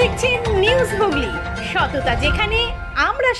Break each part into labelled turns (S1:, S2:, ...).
S1: দেখছেন নিউজ হুগলি। সততা যেখানে আমরা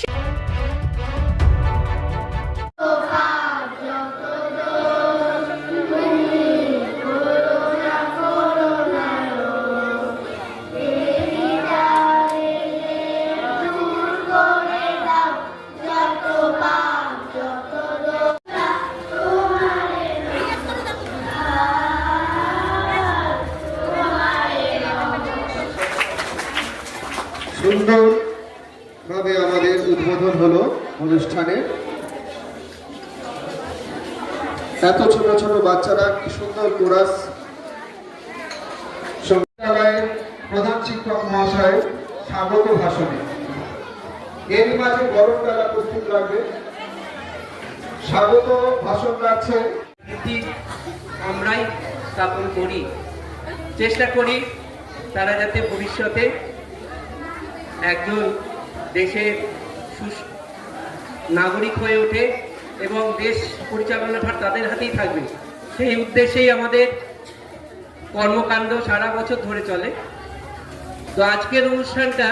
S2: সুন্দরভাবে আমাদের উদ্বোধন হলো অনুষ্ঠানে। এত ছোট ছোট বাচ্চারা, কি সুন্দর কোরাস। প্রধান শিক্ষক মহাশয় স্বাগত ভাষণে। এর মাঝে গরম ডালা প্রস্তুত রাখবে স্বাগত ভাষণ রাখছে।
S3: আমরাই স্থাপন করি। চেষ্টা করি তারা যাতে ভবিষ্যতে একজন দেশের নাগরিক হয়ে ওঠে এবং দেশ পরিচালনার ভার তাদের হাতেই থাকবে। সেই উদ্দেশ্যেই আমাদের কর্মকাণ্ড সারা বছর ধরে চলে। তো আজকের অনুষ্ঠানটা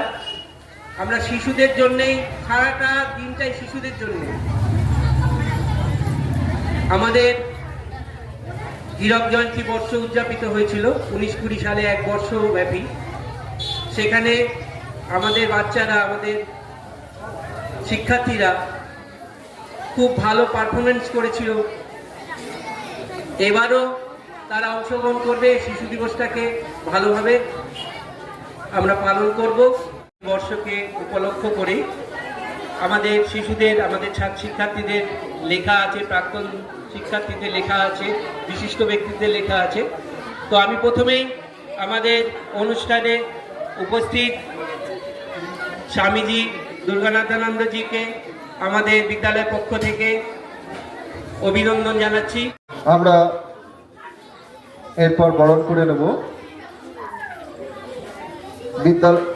S3: আমরা শিশুদের জন্যেই, সারাটা দিনটাই শিশুদের জন্য। আমাদের হীরক জয়ন্তী বর্ষ উদযাপিত হয়েছিল, উনিশ কুড়ি সালে এক বর্ষ ব্যাপী সেখানে আমাদের বাচ্চারা, আমাদের শিক্ষার্থীরা খুব ভালো পারফরমেন্স করেছিল। এবারও তারা অংশগ্রহণ করবে, শিশু দিবসটাকে ভালোভাবে আমরা পালন করব। বর্ষকে উপলক্ষ করে আমাদের শিশুদের, আমাদের ছাত্র শিক্ষার্থীদের লেখা আছে, প্রাক্তন শিক্ষার্থীদের লেখা আছে, বিশিষ্ট ব্যক্তিদের লেখা আছে। তো আমি প্রথমেই আমাদের অনুষ্ঠানে উপস্থিত স্বামীজি দুর্গানাথানন্দজিকে আমাদের বিদ্যালয়ের পক্ষ থেকে অভিনন্দন জানাচ্ছি।
S2: আমরা এরপর বরণ করে নেব। বিদ্যালয়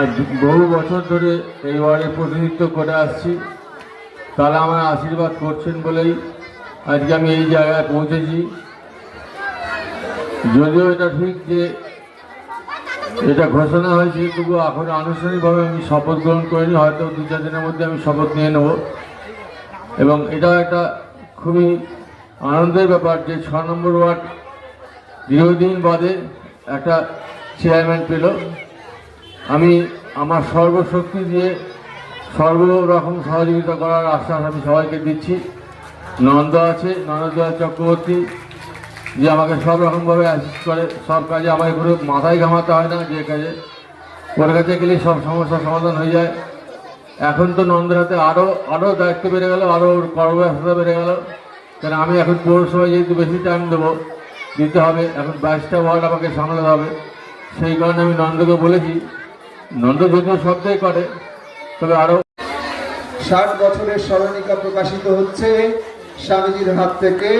S4: আজ বহু বছর ধরে এই ওয়ার্ডে প্রতিনিধিত্ব করে আসছি। তারা আমার আশীর্বাদ করছেন বলেই আজকে আমি এই জায়গায় পৌঁছেছি। যদিও এটা ঠিক যে এটা ঘোষণা হয়েছে তবু এখন আনুষ্ঠানিকভাবে আমি শপথ গ্রহণ করিনি, হয়তো দু চার দিনের মধ্যে আমি শপথ নিয়ে নেব। এবং এটা একটা খুবই আনন্দের ব্যাপার যে ছ নম্বর ওয়ার্ড দীর্ঘদিন বাদে একটা চেয়ারম্যান পেল। আমি আমার সর্বশক্তি দিয়ে সর্বরকম সহযোগিতা করার আশ্বাস আমি সবাইকে দিচ্ছি। নন্দ আছে নন্দদয়াল চক্রবর্তী যে আমাকে সব রকমভাবে অ্যাসিস্ট করে, সব কাজে আমাকে কোনো মাথায় ঘামাতে হয় না, যে কাজে। ওর কাছে গেলে সব সমস্যার সমাধান হয়ে যায়। এখন তো নন্দের হাতে আরও আরও দায়িত্ব বেড়ে গেল আরও ওর কর্মব্যস্ততা বেড়ে গেল। কারণ আমি এখন পৌরসভায় যেহেতু বেশি টাইম দেবো, দিতে হবে, এখন বাইশটা ওয়ার্ড আমাকে সামলাতে হবে। সেই কারণে আমি নন্দকে বলেছি, নন্দ যদিও সবটাই করে তবে আরও
S2: ষাট বছরের স্মরণিকা প্রকাশিত হচ্ছে স্বামীজির হাত থেকে।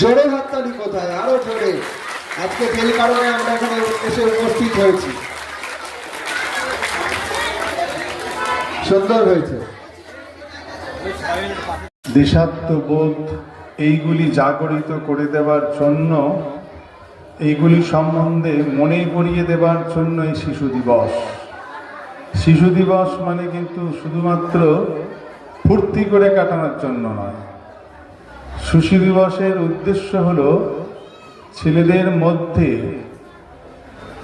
S2: জোরে হাততালি কোথায়? আরও জোরে। আজকে যেই কারণে আমরা এখানে এসে উপস্থিত হয়েছি। সুন্দর হয়েছে।
S5: দেশাত্মবোধ এইগুলি জাগরিত করে দেওয়ার জন্য, এইগুলি সম্বন্ধে মনে করিয়ে দেওয়ার জন্য এই শিশু দিবস। শিশু দিবস মানে কিন্তু শুধুমাত্র ফুর্তি করে কাটানোর জন্য নয় শিশু দিবসের উদ্দেশ্য হলো ছেলেদের মধ্যে,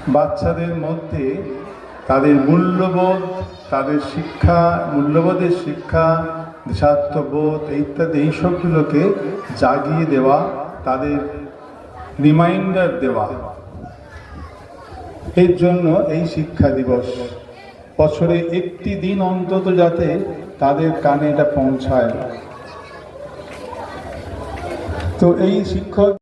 S5: বাচ্চাদের মধ্যে তাদের মূল্যবোধ, তাদের শিক্ষা, মূল্যবোধের শিক্ষা, দেশাত্মবোধ ইত্যাদি এইসবগুলোকে জাগিয়ে দেওয়া, তাদের রিমাইন্ডার দেওয়া। এর জন্য এই শিক্ষা দিবস। বছরে একটি দিন অন্তত যাতে তাদের কানে এটা পৌঁছায়। তো এই শিক্ষক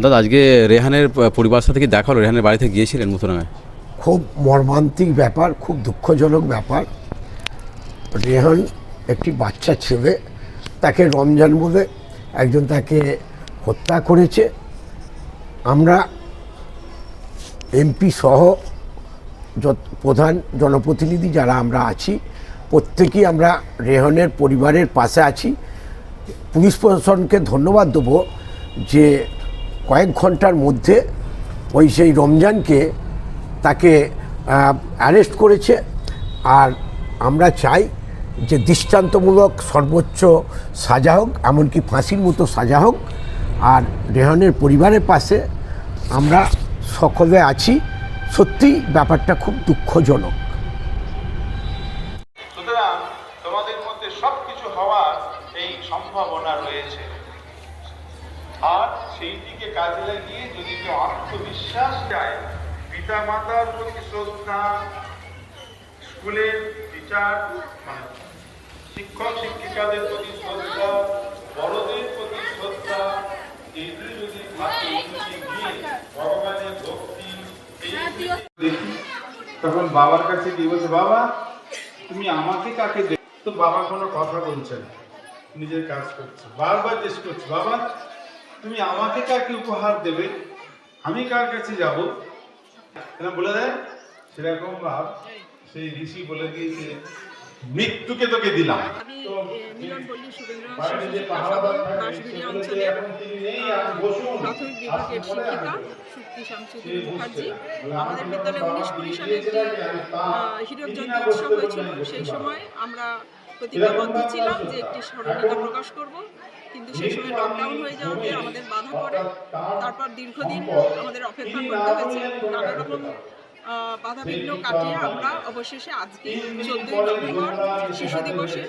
S6: দাদা, আজকে রেহানের পরিবার সাথে কি দেখা হলো? রেহানের বাড়িতে গিয়েছিলেন মথুরাঙায়
S7: খুব মর্মান্তিক ব্যাপার, খুব দুঃখজনক ব্যাপার। রেহান একটি বাচ্চা ছেলে, তাকে রমজান বলে একজন তাকে হত্যা করেছে। আমরা এমপি সহ প্রধান জনপ্রতিনিধি যারা আমরা আছি, প্রত্যেকেই আমরা রেহানের পরিবারের পাশে আছি। পুলিশ প্রশাসনকে ধন্যবাদ দেবো যে কয়েক ঘণ্টার মধ্যে ওই সেই রমজানকে তাকে অ্যারেস্ট করেছে। আর আমরা চাই যে দৃষ্টান্তমূলক সর্বোচ্চ সাজা হোক, এমনকি ফাঁসির মতো সাজা হোক। আর রেহানের পরিবারের পাশে আমরা সকলে আছি। সত্যি ব্যাপারটা খুব দুঃখজনক।
S5: সেইটিকে কাজে লাগিয়ে যদি কেউ আত্মবিশ্বাস চায় পিতা মাতার প্রতি শ্রদ্ধা স্কুলের টিচার মানে শিক্ষক শিক্ষিকাদের প্রতি শ্রদ্ধা বড়দের প্রতি শ্রদ্ধা এগুলি যদি থাকে গিয়ে ভগবানের ভক্তি দেখি তখন বাবার কাছে গিয়ে বলছে বাবা তুমি আমাকে কাকে দে তো বাবা কোনো কথা বলছে না নিজের কাজ করছে বারবার জিজ্ঞেস করছে বাবা তুমি আমাকে কাকে উপহার দেবে? আমি কার কাছে যাব? বলে দেয়? সেরকম ভাব সেই ঋষি বলে দিয়েছে মৃত্যুকে তোকে দিলাম।
S8: আমাদের বিদ্যালয়ে উনিশ কুড়ি সালে একটি হীরক জয়ন্তী উৎসব হয়েছিল। সেই সময় আমরা প্রতিজ্ঞাবদ্ধ ছিলাম যে একটি স্মরণিকা প্রকাশ করব। কিন্তু সেই সময় লকডাউন হয়ে যাওয়াতে আমাদের বাধা পড়ে। তারপর দীর্ঘদিন আমাদের অপেক্ষা করতে হয়েছে। নানা রকম আহ, বাধা বিঘ্ন কাটিয়ে আমরা অবশেষে আজকে চোদ্দই নভেম্বর শিশু দিবসে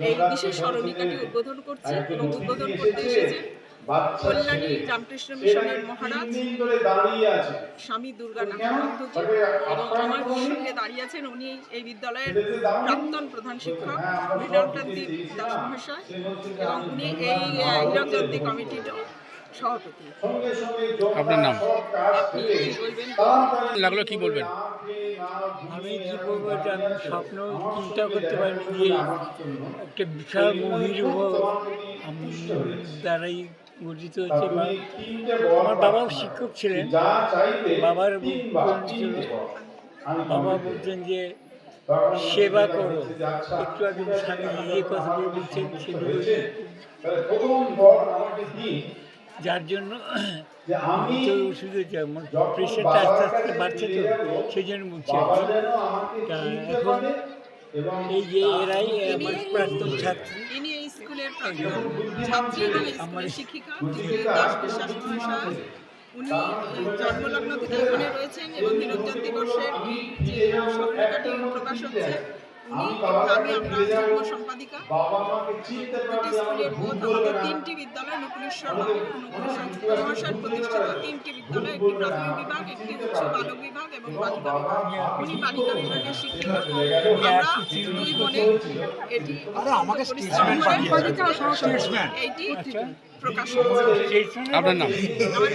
S8: এই বিশেষ স্মরণিকাটি উদ্বোধন করছি এবং উদ্বোধন করতে এসেছেন কল্যাণী রামকৃষ্ণ মিশনের মহারাজ
S5: তিন দিন ধরে দাঁড়িয়ে আছে।
S8: স্বামী দুর্গানন্দজি এবং আমার সঙ্গে দাঁড়িয়ে আছেন উনি এই বিদ্যালয়ের প্রাক্তন প্রধান শিক্ষক মৃণালকান্তি দাস মহাশয় এবং উনি এই হীরক জয়ন্তী কমিটিরও সভাপতি।
S5: সঙ্গে সঙ্গে
S6: আপনার নাম?
S8: বলবেন?
S6: লাগল কি বলবেন?
S9: আমি কি করব এটা আমি স্বপ্ন চিন্তা করতে পারিনি যে একটা বিশাল মহির আমি দ্বারাই গঠিত হচ্ছে আমার বাবাও শিক্ষক ছিলেন। বাবার বাবা বলতেন যে সেবা করো
S5: যে আচ্ছা,
S9: একটু আগে স্বামীজি যে কথাগুলো বলছেন সেগুলো যার জন্য
S5: আমি
S9: তো ওষুধে যেমন প্রেশারটা আস্তে আস্তে বাড়ছে তো সেই জন্য বলছি। এখন এই যে এরাই আমার প্রাক্তন ছাত্রী।
S8: এই ছাত্রী এবং স্কুলের শিক্ষিকা দাস বিশ্বাস মহাশয় উনি জন্মলগ্ন থেকে এখানে রয়েছেন এবং হীরকচন্দ দিবসের যে স্বর্ণকাটি প্রকাশ হচ্ছে উনি আমি যুগ্ম সম্পাদিকা। দুটি স্কুলের বোধ আমাদের তিনটি বিদ্যালয় নকুলেশ্বর নকুলেশ্বর মহাশয় প্রতিষ্ঠিত তিনটি বিদ্যালয় একটি প্রাথমিক বিভাগ একটি উচ্চ বালক বিভাগ এবং বালিকা বিভাগ। উনি বালিকা বিভাগের শিক্ষিকা আমরা দুই বোনে এটি পরিশ্রম করে এইটি প্রকাশ
S6: আপনার নাম?
S8: আমার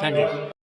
S9: থ্যাংক ইউ